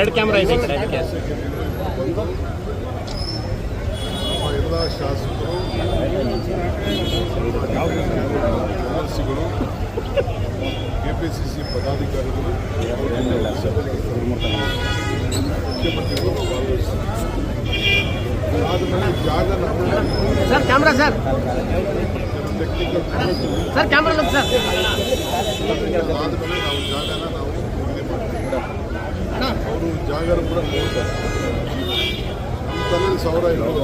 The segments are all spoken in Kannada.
रेड कैमरा ही है पदाधिकारी sir camera sir sir camera sir ಜಾಗರ ಕೂಡ ನೋಡ್ತಾರೆ ನಮ್ಮ ತಲೆಯಲ್ಲಿ ಸಾವಿರ ಇರೋದು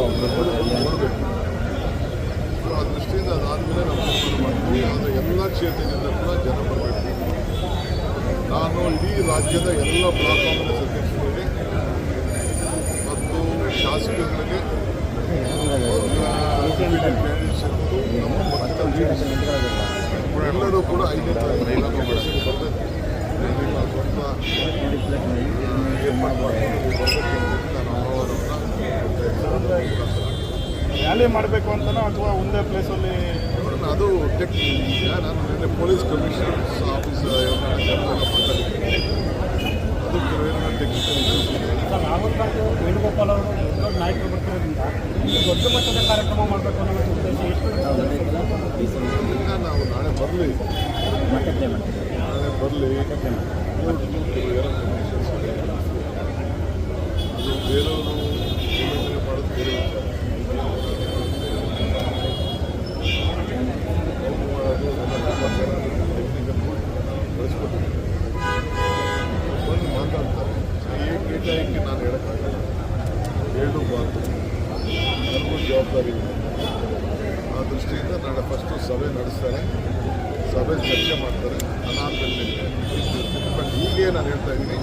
ನೋಡಬೇಕು ಸೊ ಆ ದೃಷ್ಟಿಯಿಂದ ಅದಾದಮೇಲೆ ನಾವು ತೀರ್ಮಾನ ಮಾಡ್ತೀವಿ. ಆದರೆ ಎಲ್ಲ ಕ್ಷೇತ್ರದಿಂದ ಕೂಡ ಜನ ಬರಬೇಕು. ನಾನು ಇಡೀ ರಾಜ್ಯದ ಎಲ್ಲ ಬ್ಲಾಕ್ ಕಾಂಗ್ರೆಸ್ ಅಧ್ಯಕ್ಷರಿಗೆ ಮತ್ತು ನಮ್ಮ ಪಕ್ಷದ ಎಲ್ಲರೂ ಕೂಡ ಐದನೇ ತಾರೀಕು ಎಲ್ಲ ರ್ಯಾಲಿ ಮಾಡಬೇಕು ಅಂತನೋ ಅಥವಾ ಒಂದೇ ಪ್ಲೇಸಲ್ಲಿ ಅದು ಟೆಕ್ ಈಗ ನಾನು ನಿನ್ನೆ ಪೊಲೀಸ್ ಕಮಿಷನರ್ಸ್ ಆಫೀಸ್ ಮಾತಾಡಿದ್ದೀನಿ ಅದು ಕೆಲವೇನೋ ಟೆಕ್ನಿಕಲ್ ರಾಹುಲ್ ಗಾಂಧಿ ಅವರು ವೇಣುಗೋಪಾಲ್ ಅವರು ದೊಡ್ಡ ನಾಯಕರು ಬರ್ತಿರೋದ್ರಿಂದ ದೊಡ್ಡ ಮಟ್ಟದ ಕಾರ್ಯಕ್ರಮ ಮಾಡಬೇಕು ಅನ್ನೋ ಉದ್ದೇಶ ಎಷ್ಟು ನಾವು ನಾಳೆ ಬರಲಿ. ನಾಳೆ ಬರಲಿ ಅದು ಬೇರೆಯವರು ಉಲ್ಲಂಘನೆ ಮಾಡೋದು ಬೇರೆ ವಿಚಾರ ಅವ್ರು ಮಾಡೋದು ಟೆಕ್ನಿಕಲ್ ಬಳಸ್ಕೊಟ್ಟಿದ್ದಾರೆ ಬಂದು ಮಾತಾಡ್ತಾರೆ ಏಕೆ ಏಕಾಏಕಿ ನಾನು ಹೇಳೋಕ್ಕಾಗಲ್ಲ ಹೇಳಬಾರ್ದು ನನಗೂ ಜವಾಬ್ದಾರಿ ಇದೆ ಆ ದೃಷ್ಟಿಯಿಂದ ನಾಳೆ ಫಸ್ಟು ಸಭೆ ನಡೆಸ್ತಾರೆ. ಸಭೆ ಚರ್ಚೆ ಮಾಡ್ತಾರೆ. ಅನಾಥದಲ್ಲಿ ಬಟ್ ಹೀಗೆ ನಾನು ಹೇಳ್ತಾ ಇದ್ದೀನಿ,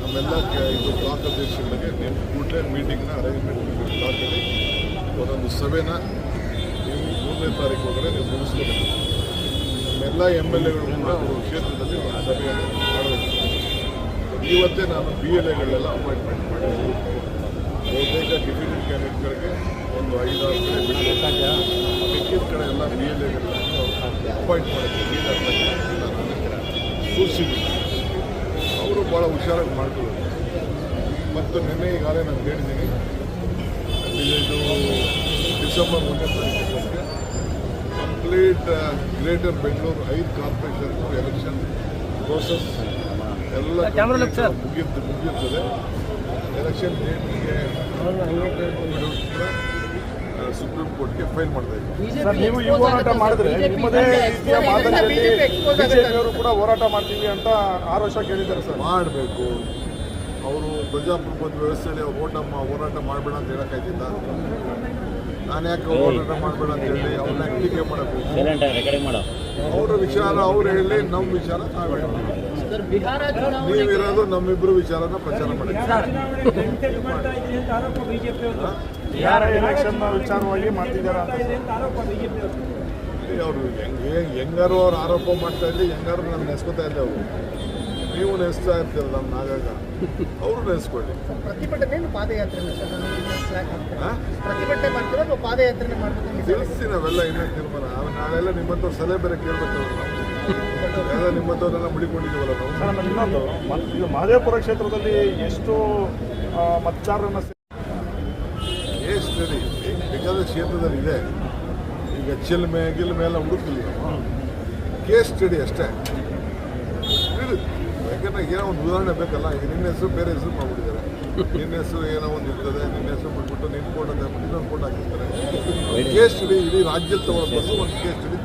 ನಮ್ಮೆಲ್ಲ ಇದು ಬ್ಲಾಕ್ ಅಧ್ಯಕ್ಷಗಳಿಗೆ ನೀವು ಕೂಡಲೇ ಮೀಟಿಂಗ್ನ ಅರೇಂಜ್ಮೆಂಟ್ ಬ್ಲಾಕಲ್ಲಿ ಒಂದೊಂದು ಸಭೆನ ನೀವು ಮೂರನೇ ತಾರೀಕು ಹೋದರೆ ನೀವು ಮುಗಿಸ್ಕೋಬೇಕು. ನಮ್ಮೆಲ್ಲ ಎಂ ಎಲ್ ಎಗಳು ಅವರು ಕ್ಷೇತ್ರದಲ್ಲಿ ಒಂದು ಸಭೆಯನ್ನು ಮಾಡಬೇಕು. ಇವತ್ತೇ ನಾನು ಬಿ ಎಲ್ ಎಗಳೆಲ್ಲ ಅಪಾಯಿಂಟ್ಮೆಂಟ್ ಮಾಡಿದ್ದೀನಿ ಬಹುತೇಕ ಕ್ಯಾಂಡಿಡೇಟ್ಗಳಿಗೆ ಒಂದು ಐದಾರು ಕಡೆ ಬಿಟ್ಟು ಮಿಕ್ಕಿದ ಕಡೆ ಎಲ್ಲ ಬಿ ಎಲ್ ಎಗಳನ್ನು ಅಪಾಯಿಂಟ್ ಮಾಡೋಕ್ಕೆ ಸೂಚಿಸಿದ್ದೀನಿ ಅವರು ಭಾಳ ಹುಷಾರಾಗಿ ಮಾಡ್ಕೋಬೇಕು ಮತ್ತು ನಿನ್ನೆ ಈಗಾಗಲೇ ನಾನು ಹೇಳಿದ್ದೀನಿ ಇದು ಡಿಸೆಂಬರ್ ಒಂದನೇ ತಾರೀಕು ಕಂಪ್ಲೀಟ್ ಗ್ರೇಟರ್ ಬೆಂಗಳೂರು ಐದು ಕಾರ್ಪೊರೇಷನ್ ಎಲೆಕ್ಷನ್ ಪ್ರೋಸೆಸ್ ಎಲ್ಲ. ಮುಗಿಯುತ್ತೆ ಮುಗಿಯುತ್ತದೆ. ಎಲೆಕ್ಷನ್ ಡೇಟ್ಗೆ ಸುಪ್ರೀಂ ಕೋರ್ಟ್ಗೆ ಫೈಲ್ ಮಾಡ್ತಾ ಇದ್ದೀವಿ ಸರ್ ನೀವು ಈ ಹೋರಾಟ ಮಾಡಿದ್ರೆ ನಿಮ್ಮದೇ ರೀತಿಯ ಬಿಜೆಪಿಯವರು ಕೂಡ ಹೋರಾಟ ಮಾಡ್ತೀವಿ ಅಂತ ಆರೋಪ ಕೇಳಿದ್ದಾರೆ ಸರ್ ಮಾಡಬೇಕು. ಅವರು ಪ್ರಜಾಪ್ರಭುತ್ವ ವ್ಯವಸ್ಥೆಯಲ್ಲಿ ಓಟ ಹೋರಾಟ ಮಾಡಬೇಡ ಅಂತ ಹೇಳಕ್ಕಾಯ್ತಿದ್ದ ನಾನು ಯಾಕೆ ಹೋರಾಟ ಮಾಡಬೇಡ ಅಂತ ಹೇಳಿ ಅವ್ರನ್ನ ಟೀಕೆ ಮಾಡಬೇಕು? ಅವರ ವಿಚಾರ ಅವ್ರು ಹೇಳಿ ನಮ್ಮ ವಿಚಾರ ನಾವು ಹೇಳಿ ಬಿಹಾರ ನೀವಿರೋದು ನಮ್ಮಿಬ್ಬರು ವಿಚಾರನ ಪ್ರಚಾರ ಮಾಡಿ. ಯಾರ ಎಲೆಕ್ಷನ್ ವಿಚಾರವಾಗಿ ಮಾಡ್ತಿದ್ದಾರೆ ಅಂತ ಅವರು ಹೆಂಗೆ ಹೆಂಗಾರು ಅವ್ರು ಆರೋಪ ಮಾಡ್ತಾ ಇದ್ದೆ ಹೆಂಗಾರು ನಾನು ನೆಸ್ಕೋತಾ ಇದ್ದೆ ಅವರು? ನೀವು ನೆನೆಸ್ತಾ ಇರ್ತೀರ ನಮ್ಮ ನಾಗಾಗ ಅವರು ನೆನೆಸ್ಕೊಳ್ಳಿ. ಪ್ರತಿಭಟನೆ ಪಾದಯಾತ್ರೆ ಪ್ರತಿಭಟನೆ ಮಾಡ್ತೀರ ಪಾದಯಾತ್ರೆ ಮಾಡ್ತೀವಿ ತಿಳಿಸ್ತೀನಿ ಅವೆಲ್ಲ ಇನ್ನೂ ತೀರ್ಮಾನ. ನಾವೆಲ್ಲ ನಾಳೆಲ್ಲ ನಿಮ್ಮ ಸಲಹೆ ಬೇರೆ ಕೇಳ್ಬೇಕಲ್ಲ ನಾವು ಎಲ್ಲ ಮುಡಿಕೊಂಡಿದ್ದೀವಲ್ಲ ನಾವು. ಸರ್ ಇನ್ನೊಂದು ಮ- ಇದು ಮಹದೇವಪುರ ಕ್ಷೇತ್ರದಲ್ಲಿ ಎಷ್ಟು ಮತದಾರರನ್ನ ಕೇಸ್ ಸ್ಟಡಿ ಬೇಕಾದ ಕ್ಷೇತ್ರದಲ್ಲಿ ಇದೆ. ಈಗ ಚಿಲ್ಮೆ ಗಿಲ್ಮೆ ಎಲ್ಲ ಹುಡುಕಿಲ್ಲ ಕೇಸ್ ಸ್ಟಡಿ ಅಷ್ಟೇ. ಯಾಕಂದ್ರೆ ಏನೋ ಒಂದು ಉದಾಹರಣೆ ಬೇಕಲ್ಲ? ಈಗ ನಿನ್ನ ಹೆಸರು ಬೇರೆ ಹೆಸರು ಮಾಡ್ಬಿಟ್ಟಿದ್ದಾರೆ. ನಿನ್ನ ಹೆಸರು ಏನೋ ಒಂದು ಇರ್ತದೆ ನಿನ್ನ ಹೆಸರು ಬಿಟ್ಬಿಟ್ಟು ನಿನ್ನ ಫೋಟೋ ಇನ್ನೊಂದು ಫೋಟೋ ಹಾಕಿರ್ತಾರೆ. ಕೇಸ್ ಇಡೀ ಇಡೀ ರಾಜ್ಯದ ತಗೊಳ್ಳೋ ಒಂದು ಕೇಸ್ ಇಡೀ